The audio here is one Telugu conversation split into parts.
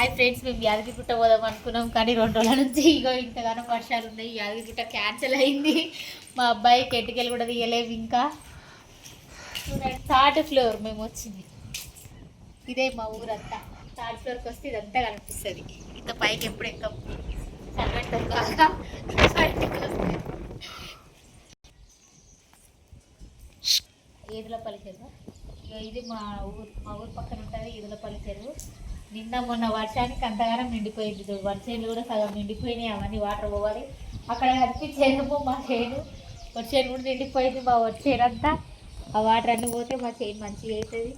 హాయ్ ఫ్రెండ్స్ మేము యాదగిరిగుట్ట పోదాం అనుకున్నాం కానీ రెండు రోజుల నుంచి ఇగో ఇంతగానో వర్షాలు ఉన్నాయి. యాదగిరిగుట్ట క్యాన్సిల్ అయింది. మా అబ్బాయి కెట్టుకెళ్ళి కూడా తీయలేము ఇంకా. చూడండి థర్డ్ ఫ్లోర్ మేము వచ్చింది. ఇదే మా ఊరంతా. థర్డ్ ఫ్లోర్కి వస్తే ఇదంతా కనిపిస్తుంది. ఇంత పైకి ఎప్పుడు ఎక్కం? చల్లటం కాక. బయటికి వస్తే చెరువు ఇది మా ఊరు మా ఊరు పక్కన ఉంటుంది ఈదులపల్లి చెరువు. నిన్న మొన్న వర్షానికి అంతగానం నిండిపోయింది. చూడు వర్షాలు కూడా సగం నిండిపోయినాయి. అవన్నీ వాటర్ పోవాలి. అక్కడ కనిపించేమో మా చేను. వచ్చేను కూడా నిండిపోయింది. మా వచ్చేనంతా ఆ వాటర్ అన్నీ పోతే మా చేను మంచిగా అవుతుంది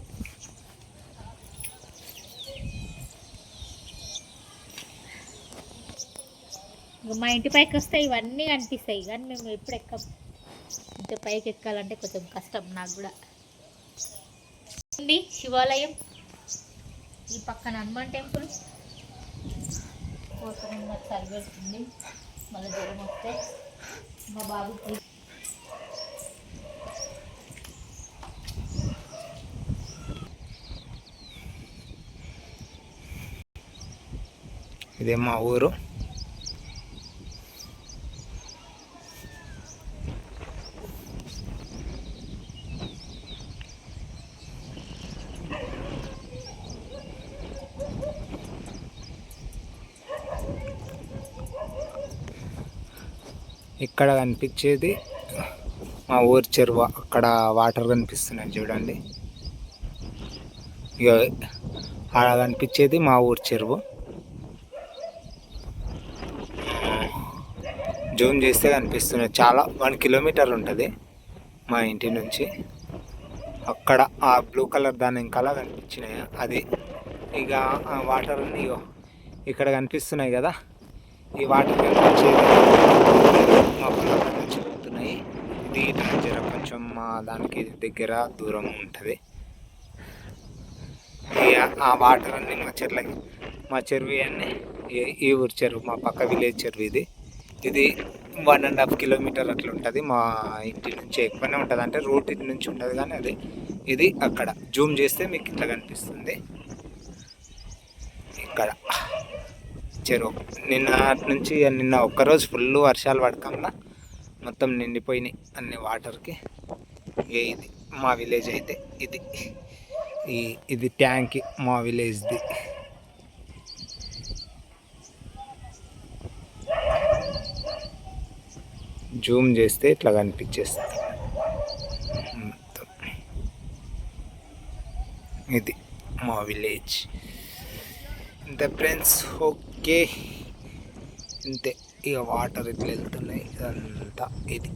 మా ఇంటి పైకి వస్తే ఇవన్నీ కనిపిస్తాయి. కానీ మేము ఎప్పుడు ఎక్కం. ఇంత పైకి ఎక్కాలంటే కొంచెం కష్టం నాకు కూడా. ఉంది శివాలయం? పక్కన హనుమాన్ టెంపుల్. పోతున్నాం నాకు చలి మళ్ళీ జ్వరం వస్తే మా బాబు ఇదే మా ఊరు. ఇక్కడ కనిపించేది మా ఊరు చెరువు. అక్కడ వాటర్ కనిపిస్తున్నాయి చూడండి. ఇక అక్కడ కనిపించేది మా ఊరు చెరువు. జూమ్ చేస్తే కనిపిస్తున్నాయి చాలా వన్ కిలోమీటర్ ఉంటుంది మా ఇంటి నుంచి. అక్కడ ఆ బ్లూ కలర్ దాని వెనకాల కనిపించినాయి. అది ఇక ఆ వాటర్ అన్ని ఇగో ఇక్కడ కనిపిస్తున్నాయి కదా. ఈ వాటర్ కనిపించేది మా పొలాల నుంచి పోతున్నాయి ఇది జర కొంచెం మా దానికి దగ్గర దూరం ఉంటుంది. ఆ వాటర్ అన్ని మా చెర్లకి మా చెరువు అన్ని ఈ- ఈ ఊరు చెరువు మా పక్క విలేజ్ చెరువు ఇది. ఇది వన్ అండ్ హాఫ్ కిలోమీటర్ అట్లా ఉంటుంది. మా ఇంటి నుంచి ఎక్కువనే ఉంటుంది. అంటే రూట్ ఇంటి నుంచి ఉంటుంది కానీ అది ఇది అక్కడ. జూమ్ చేస్తే మీకు ఇట్లా కనిపిస్తుంది. ఇక్కడ. చెరువు నిన్న నుంచి నిన్న ఒక్కరోజు ఫుల్ వర్షాలు పడకంలా మొత్తం నిండిపోయినాయి అన్ని వాటర్కి. ఇది మా విలేజ్ అయితే ఇది. ఈ ఇది ట్యాంక్ మా విలేజ్ది జూమ్ చేస్తే ఇట్లా కనిపించేస్తుంది. ఇది మా విలేజ్ ఇంత ఫ్రెండ్స్ ఓకే ఇంతే. ఇక వాటర్ ఇట్లా వెళ్తున్నాయి ఇదంతా ఇది.